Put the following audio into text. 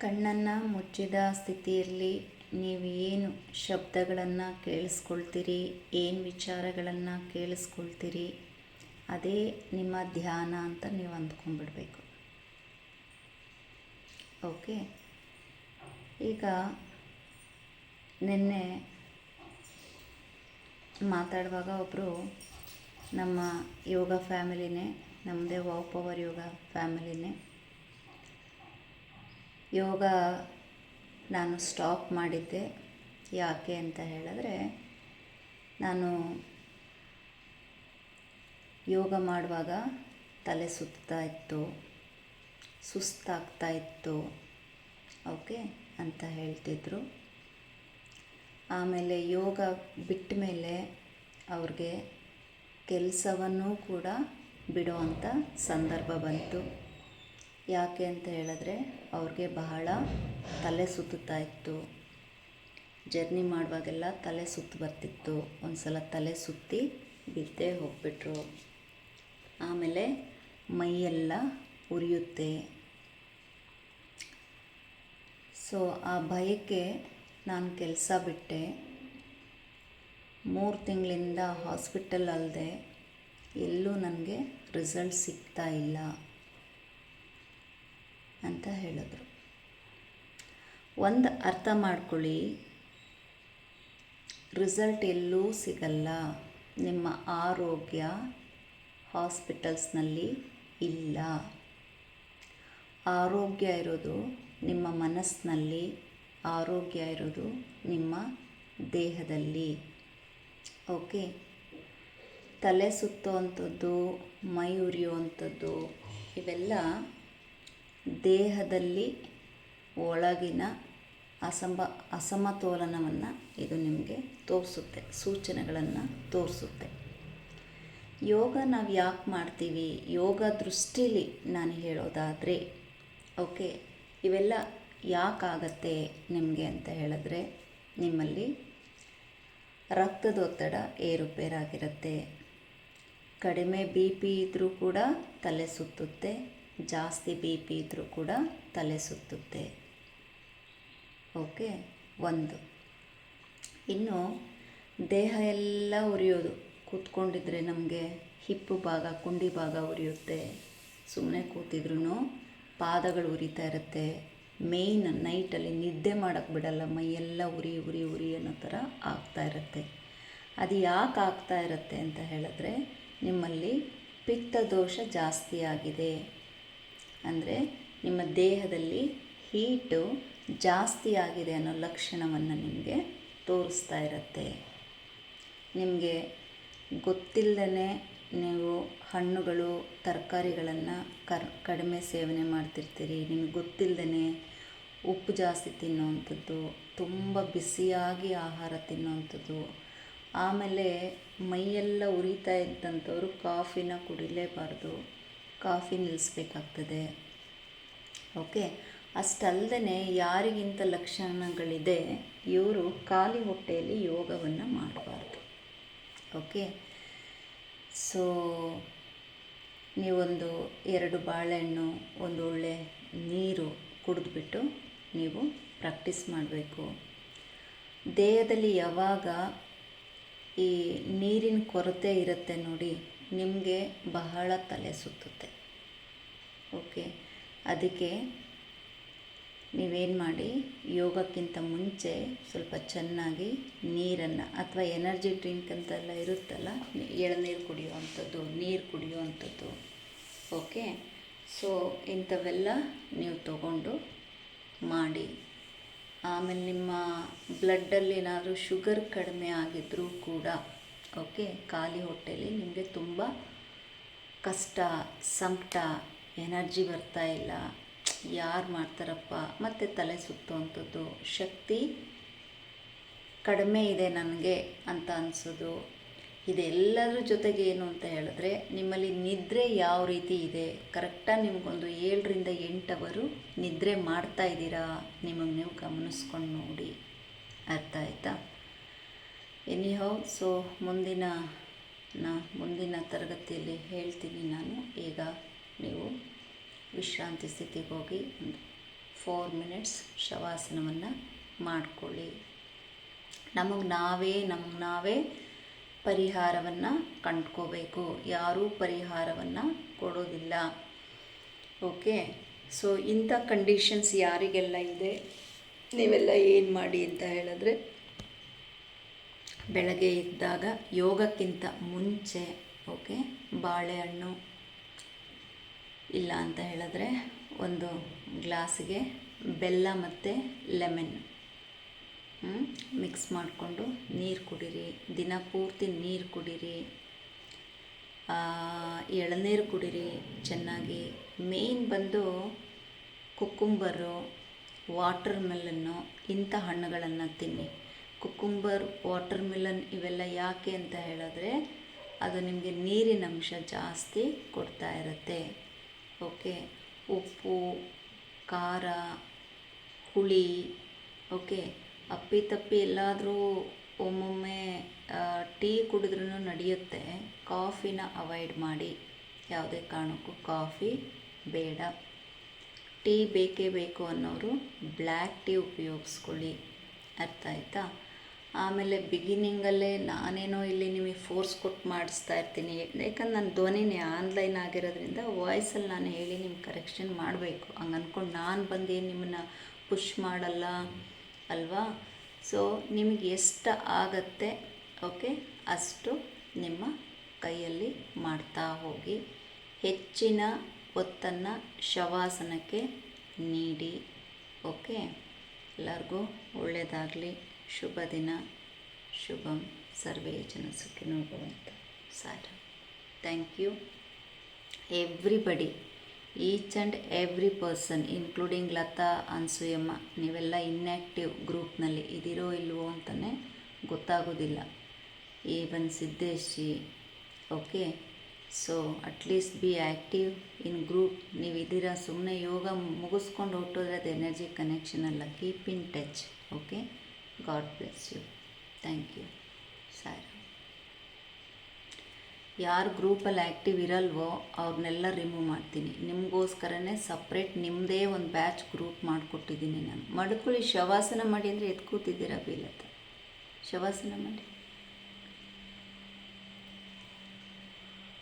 ಕಣ್ಣನ್ನು ಮುಚ್ಚಿದ ಸ್ಥಿತಿಯಲ್ಲಿ ನೀವು ಏನು ಶಬ್ದಗಳನ್ನು ಕೇಳಿಸ್ಕೊಳ್ತೀರಿ? ಏನು ವಿಚಾರಗಳನ್ನು ಕೇಳಿಸ್ಕೊಳ್ತೀರಿ? ಅದೇ ನಿಮ್ಮ ಧ್ಯಾನ ಅಂತ ನೀವು ಅಂದ್ಕೊಂಡ್ಬಿಡ್ಬೇಕು. ಓಕೆ? ಈಗ ನಿನ್ನೆ ಮಾತಾಡುವಾಗ ಒಬ್ಬರು ನಮ್ಮ ಯೋಗ ಫ್ಯಾಮಿಲಿನೇ ನಮ್ಮದೇ ವಾವ್ ಪವರ್ ಯೋಗ ಫ್ಯಾಮಿಲಿನೇ ಯೋಗ ನಾನು ಸ್ಟಾಪ್ ಮಾಡಿದ್ದೆ. ಯಾಕೆ ಅಂತ ಹೇಳಿದ್ರೆ, ನಾನು ಯೋಗ ಮಾಡುವಾಗ ತಲೆ ಸುತ್ತಾ ಇತ್ತು, ಸುಸ್ತಾಗ್ತಾ ಇತ್ತು. ಓಕೆ, ಅಂತ ಹೇಳ್ತಿದ್ರು. ಆಮೇಲೆ ಯೋಗ ಬಿಟ್ಟ ಮೇಲೆ ಅವ್ರಿಗೆ ಕೆಲಸವನ್ನೂ ಕೂಡ ಬಿಡುವಂಥ ಸಂದರ್ಭ ಬಂತು. ಯಾಕೆ ಅಂತ ಹೇಳಿದ್ರೆ ಅವ್ರಿಗೆ ಬಹಳ ತಲೆ ಸುತ್ತುತ್ತಾ ಇತ್ತು. ಜರ್ನಿ ಮಾಡುವಾಗೆಲ್ಲ ತಲೆ ಸುತ್ತು ಬರ್ತಿತ್ತು. ಒಂದು ಸಲ ತಲೆ ಸುತ್ತಿ ಬಿದ್ದೇ ಹೋಗ್ಬಿಟ್ರು. ಆಮೇಲೆ ಮೈಯೆಲ್ಲ ಉರಿಯುತ್ತೆ. ಸೊ ಆ ಭಯಕ್ಕೆ ನಾನು ಕೆಲಸ ಬಿಟ್ಟೆ. ಮೂರು ತಿಂಗಳಿಂದ ಹಾಸ್ಪಿಟಲ್ ಅಲ್ಲದೆ ಎಲ್ಲೂ ನನಗೆ ರಿಸಲ್ಟ್ ಸಿಗ್ತಾ ಇಲ್ಲ. ಅಂತ ಹೇಳಿದ್ರು. ಒಂದು ಅರ್ಥ ಮಾಡ್ಕೊಳ್ಳಿ. ರಿಸಲ್ಟ್ ಎಲ್ಲೂ ಸಿಗಲ್ಲ. ನಿಮ್ಮ ಆರೋಗ್ಯ ಹಾಸ್ಪಿಟಲ್ಸ್ನಲ್ಲಿ ಇಲ್ಲ. ಆರೋಗ್ಯ ಇರೋದು ನಿಮ್ಮ ಮನಸ್ಸಿನಲ್ಲಿ, ಆರೋಗ್ಯ ಇರೋದು ನಿಮ್ಮ ದೇಹದಲ್ಲಿ. ಓಕೆ? ತಲೆ ಸುತ್ತುವಂಥದ್ದು ಮೈ ಉರಿಯುವಂಥದ್ದು, ಇವೆಲ್ಲ ದೇಹದಲ್ಲಿ ಒಳಗಿನ ಅಸಮ ಅಸಮತೋಲನವನ್ನು ಇದು ನಿಮಗೆ ತೋರಿಸುತ್ತೆ, ಸೂಚನೆಗಳನ್ನು ತೋರಿಸುತ್ತೆ. ಯೋಗ ನಾವು ಯಾಕೆ ಮಾಡ್ತೀವಿ? ಯೋಗ ದೃಷ್ಟಿಲಿ ನಾನು ಹೇಳೋದಾದರೆ, ಓಕೆ, ಇವೆಲ್ಲ ಯಾಕಾಗತ್ತೆ ನಿಮಗೆ ಅಂತ ಹೇಳಿದ್ರೆ, ನಿಮ್ಮಲ್ಲಿ ರಕ್ತದೊತ್ತಡ ಏರುಪೇರಾಗಿರುತ್ತೆ. ಕಡಿಮೆ ಬಿ ಪಿ ಇದ್ದರೂ ಕೂಡ ತಲೆ ಸುತ್ತುತ್ತೆ ಜಾಸ್ತಿ ಬಿ ಪಿ ಇದ್ದರೂ ಕೂಡ ತಲೆ ಸುತ್ತುತ್ತೆ. ಓಕೆ, ಒಂದು. ಇನ್ನು, ದೇಹ ಎಲ್ಲ ಉರಿಯೋದು. ಕೂತ್ಕೊಂಡಿದ್ರೆ ನಮಗೆ ಹಿಪ್ಪು ಭಾಗ, ಕುಂಡಿ ಭಾಗ ಉರಿಯುತ್ತೆ. ಸುಮ್ಮನೆ ಕೂತಿದ್ರೂ ಪಾದಗಳು ಉರಿತಾ ಇರುತ್ತೆ. ಮೇಯ್ನ್ ನೈಟಲ್ಲಿ ನಿದ್ದೆ ಮಾಡೋಕ್ಕೆ ಬಿಡಲ್ಲ ಮೈಯೆಲ್ಲ ಉರಿ ಉರಿ ಉರಿ ಅನ್ನೋ ಥರ ಆಗ್ತಾ ಇರುತ್ತೆ. ಅದು ಯಾಕೆ ಆಗ್ತಾ ಇರುತ್ತೆ ಅಂತ ಹೇಳಿದ್ರೆ, ನಿಮ್ಮಲ್ಲಿ ಪಿತ್ತ ದೋಷ ಜಾಸ್ತಿ ಆಗಿದೆ. ಅಂದರೆ ನಿಮ್ಮ ದೇಹದಲ್ಲಿ ಹೀಟು ಜಾಸ್ತಿ ಆಗಿದೆ ಅನ್ನೋ ಲಕ್ಷಣವನ್ನು ನಿಮಗೆ ತೋರಿಸ್ತಾ ಇರುತ್ತೆ. ನಿಮಗೆ ಗೊತ್ತಿಲ್ಲದೇ ನೀವು ಹಣ್ಣುಗಳು, ತರಕಾರಿಗಳನ್ನು ಕರ್, ಕಡಿಮೆ ಸೇವನೆ ಮಾಡ್ತಿರ್ತೀರಿ. ನಿಮಗೆ ಗೊತ್ತಿಲ್ಲದೇ ಉಪ್ಪು ಜಾಸ್ತಿ ತಿನ್ನುವಂಥದ್ದು, ತುಂಬ ಬಿಸಿಯಾಗಿ ಆಹಾರ ತಿನ್ನುವಂಥದ್ದು. ಆಮೇಲೆ ಮೈಯೆಲ್ಲ ಉರಿತಾ ಇದ್ದಂಥವ್ರು ಕಾಫಿನ ಕುಡಿಲೇಬಾರ್ದು. ಕಾಫಿ ನಿಲ್ಲಿಸ್ಬೇಕಾಗ್ತದೆ. ಓಕೆ? ಅಷ್ಟಲ್ಲದೆ ಯಾರಿಗಿಂತ ಲಕ್ಷಣಗಳಿದೆ, ಇವರು ಖಾಲಿ ಹೊಟ್ಟೆಯಲ್ಲಿ ಯೋಗವನ್ನು ಮಾಡಬಾರ್ದು. ಓಕೆ? ಸೊ, ನೀವೊಂದು ಎರಡು ಬಾಳೆಹಣ್ಣು, ಒಂದು ಒಳ್ಳೆ ನೀರು ಕುಡಿದ್ಬಿಟ್ಟು ನೀವು ಪ್ರಾಕ್ಟೀಸ್ ಮಾಡಬೇಕು. ದೇಹದಲ್ಲಿ ಯಾವಾಗ ಈ ನೀರಿನ ಕೊರತೆ ಇರುತ್ತೆ ನೋಡಿ ನಿಮಗೆ ಬಹಳ ತಲೆ ಸುತ್ತುತ್ತೆ. ಓಕೆ? ಅದಕ್ಕೆ ನೀವೇನು ಮಾಡಿ, ಯೋಗಕ್ಕಿಂತ ಮುಂಚೆ ಸ್ವಲ್ಪ ಚೆನ್ನಾಗಿ ನೀರನ್ನು ಅಥವಾ ಎನರ್ಜಿ ಡ್ರಿಂಕ್ ಅಂತೆಲ್ಲ ಇರುತ್ತಲ್ಲ ಎಳನೀರು ಕುಡಿಯುವಂಥದ್ದು, ನೀರು ಕುಡಿಯುವಂಥದ್ದು, ಓಕೆ? ಸೊ, ಇಂಥವೆಲ್ಲ ನೀವು ತಗೊಂಡು ಮಾಡಿ. ಆಮೇಲೆ ನಿಮ್ಮ ಬ್ಲಡ್ಡಲ್ಲಿ ಏನಾದರೂ ಶುಗರ್ ಕಡಿಮೆ ಆಗಿದ್ದರೂ ಕೂಡ ಓಕೆ, ಖಾಲಿ ಹೊಟ್ಟೆಯಲ್ಲಿ ನಿಮಗೆ ತುಂಬ ಕಷ್ಟ ಸಂಕಟ ಎನರ್ಜಿ ಬರ್ತಾ ಇಲ್ಲ. ಯಾರು ಮಾಡ್ತಾರಪ್ಪ? ಮತ್ತು ತಲೆ ಸುತ್ತುವಂಥದ್ದು ಶಕ್ತಿ ಕಡಿಮೆ ಇದೆ ನನಗೆ ಅಂತ ಅನಿಸೋದು. ಇದೆಲ್ಲದರ ಜೊತೆಗೆ ಏನು ಅಂತ ಹೇಳಿದ್ರೆ, ನಿಮ್ಮಲ್ಲಿ ನಿದ್ರೆ ಯಾವ ರೀತಿ ಇದೆ? ಕರೆಕ್ಟಾಗಿ ನಿಮಗೊಂದು ಏಳರಿಂದ ಎಂಟು ಅವರು ನಿದ್ರೆ ಮಾಡ್ತಾ ಇದ್ದೀರಾ? ನಿಮಗೆ ನೀವು ಗಮನಿಸ್ಕೊಂಡು ನೋಡಿ. ಅರ್ಥ ಆಯ್ತಾ? ಎನಿಹೌ ಸೊ ಮುಂದಿನ, ನಾ, ಮುಂದಿನ ತರಗತಿಯಲ್ಲಿ ಹೇಳ್ತೀನಿ ನಾನು. ಈಗ ನೀವು ವಿಶ್ರಾಂತಿ ಸ್ಥಿತಿಗೆ ಹೋಗಿ ಒಂದು ಫೋರ್ ಮಿನಿಟ್ಸ್ ಶವಾಸನವನ್ನು ಮಾಡಿಕೊಳ್ಳಿ. ನಮಗೆ ನಾವೇ ನಮ್ಗೆ ನಾವೇ ಪರಿಹಾರವನ್ನು ಕಂಡ್ಕೋಬೇಕು. ಯಾರೂ ಪರಿಹಾರವನ್ನು ಕೊಡೋದಿಲ್ಲ. ಓಕೆ? ಸೊ ಇಂಥ ಕಂಡೀಷನ್ಸ್ ಯಾರಿಗೆಲ್ಲ ಇದೆ? ನೀವೆಲ್ಲ ಏನು ಮಾಡಿ ಅಂತ ಹೇಳಿದ್ರೆ? ಬೆಳಗ್ಗೆ ಇದ್ದಾಗ ಯೋಗಕ್ಕಿಂತ ಮುಂಚೆ ಓಕೆ ಬಾಳೆಹಣ್ಣು ಇಲ್ಲ ಅಂತ ಹೇಳಿದ್ರೆ ಒಂದು ಗ್ಲಾಸಿಗೆ ಬೆಲ್ಲ ಮತ್ತು ಲೆಮನ್ ಮಿಕ್ಸ್ ಮಾಡಿಕೊಂಡು ನೀರು ಕುಡೀರಿ, ದಿನ ಪೂರ್ತಿ ನೀರು ಕುಡೀರಿ ಎಳನೀರು ಕುಡೀರಿ, ಚೆನ್ನಾಗಿ ಮೇಯ್ನ್ ಬಂದು ಕುಕ್ಕುಂಬರು ವಾಟರ್ ಮೆಲನ್ನು ಇಂಥ ಹಣ್ಣುಗಳನ್ನು ತಿನ್ನಿ. ಕುಕ್ಕುಂಬರ್ ವಾಟರ್ ಮಿಲನ್ ಇವೆಲ್ಲ ಯಾಕೆ ಅಂತ ಹೇಳಿದ್ರೆ ಅದು ನಿಮಗೆ ನೀರಿನ ಅಂಶ ಜಾಸ್ತಿ ಕೊಡ್ತಾ ಇರುತ್ತೆ. ಓಕೆ? ಉಪ್ಪು, ಖಾರ, ಹುಳಿ, ಓಕೆ? ಅಪ್ಪಿ ತಪ್ಪಿ ಎಲ್ಲಾದರೂ ಒಮ್ಮೊಮ್ಮೆ ಟೀ ಕುಡಿದ್ರೂ ನಡೆಯುತ್ತೆ. ಕಾಫಿನ ಅವಾಯ್ಡ್ ಮಾಡಿ. ಯಾವುದೇ ಕಾರಣಕ್ಕೂ ಕಾಫಿ ಬೇಡ. ಟೀ ಬೇಕೇ ಬೇಕು ಅನ್ನೋರು ಬ್ಲ್ಯಾಕ್ ಟೀ ಉಪಯೋಗಿಸ್ಕೊಳ್ಳಿ. ಅರ್ಥ ಆಯ್ತಾ? ಆಮೇಲೆ ಬಿಗಿನಿಂಗಲ್ಲೇ ನಾನೇನೋ ಇಲ್ಲಿ ನಿಮಗೆ ಫೋರ್ಸ್ ಕೊಟ್ಟು ಮಾಡಿಸ್ತಾ ಇರ್ತೀನಿ. ಯಾಕಂದ್ರೆ ನನ್ನ ಧ್ವನಿನೇ ಆನ್ಲೈನ್ ಆಗಿರೋದ್ರಿಂದ ವಾಯ್ಸಲ್ಲಿ ನಾನು ಹೇಳಿ ನಿಮ್ಗೆ ಕರೆಕ್ಷನ್ ಮಾಡಬೇಕು. ಹಂಗೆ ಅಂದ್ಕೊಂಡು ನಾನು ಬಂದು ನಿಮ್ಮನ್ನು ಪುಷ್ ಮಾಡಲ್ಲ ಅಲ್ವಾ? ಸೊ ನಿಮಗೆ ಎಷ್ಟು ಆಗತ್ತೆ ಓಕೆ ಅಷ್ಟು ನಿಮ್ಮ ಕೈಯಲ್ಲಿ ಮಾಡ್ತಾ ಹೋಗಿ. ಹೆಚ್ಚಿನ ಒತ್ತನ್ನು ಶವಾಸನಕ್ಕೆ ನೀಡಿ ಓಕೆ ಎಲ್ಲರಿಗೂ ಒಳ್ಳೆಯದಾಗಲಿ ಶುಭ ದಿನ. ಶುಭಂ. ಸರ್ವೇ ಜನ ಸುಖಿನೋ ಭವಂತ. ಸಾರ thank you everybody each and every person including Lata, Ansuyamma, ನೀವೆಲ್ಲ ಇನ್ಯಾಕ್ಟಿವ್ ಗ್ರೂಪ್ನಲ್ಲಿ ಇದಿರೋ ಇಲ್ವೋ ಅಂತಲೇ ಗೊತ್ತಾಗೋದಿಲ್ಲ. Even Siddeshi okay so at least be active in group ನೀವು ಸುಮ್ಮನೆ ಯೋಗ ಮುಗಿಸ್ಕೊಂಡು ಹೊಟ್ಟೋದ್ರೆ ಅದು ಎನರ್ಜಿ ಕನೆಕ್ಷನ್ ಅಲ್ಲ. Keep in touch okay God bless you thank you sorry ಯಾರು ಗ್ರೂಪಲ್ಲಿ ಆ್ಯಕ್ಟಿವ್ ಇರಲ್ವೋ ಅವ್ರನ್ನೆಲ್ಲ ರಿಮೂವ್ ಮಾಡ್ತೀನಿ. ನಿಮಗೋಸ್ಕರನೇ ಸಪ್ರೇಟ್ ನಿಮ್ಮದೇ ಒಂದು ಬ್ಯಾಚ್ ಗ್ರೂಪ್ ಮಾಡಿಕೊಟ್ಟಿದ್ದೀನಿ ನಾನು. ಮಡ್ಕೊಳ್ಳಿ, ಶವಾಸನ ಮಾಡಿ ಅಂದರೆ ಎದ್ದು ಕೂತಿದ್ದೀರಾ ಬೀಲತ್ತ? ಶವಾಸನ ಮಾಡಿ.